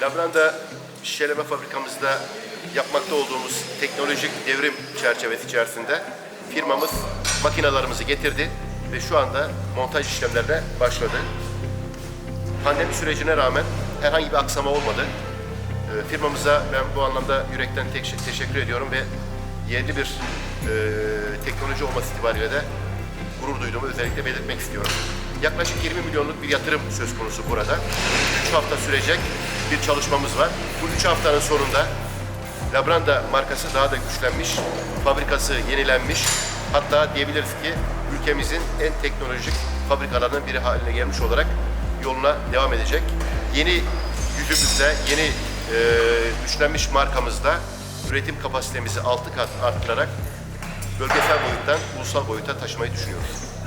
Labranda şişeleme fabrikamızda yapmakta olduğumuz teknolojik devrim çerçevesi içerisinde firmamız makinalarımızı getirdi ve şu anda montaj işlemlerine başladı. Pandemi sürecine rağmen herhangi bir aksama olmadı. Ee, Firmamıza ben bu anlamda yürekten teşekkür ediyorum ve yerli bir e, teknoloji olması itibariyle de gurur duyduğumu özellikle belirtmek istiyorum. Yaklaşık 20 milyonluk bir yatırım söz konusu burada. 3 hafta sürecek bir çalışmamız var. Bu 3 haftanın sonunda Labranda markası daha da güçlenmiş, fabrikası yenilenmiş. Hatta diyebiliriz ki ülkemizin en teknolojik fabrikalarından biri haline gelmiş olarak yoluna devam edecek. Yeni yüzümüzde, yeni e, güçlenmiş markamızda üretim kapasitemizi 6 kat arttırarak bölgesel boyuttan ulusal boyuta taşımayı düşünüyoruz.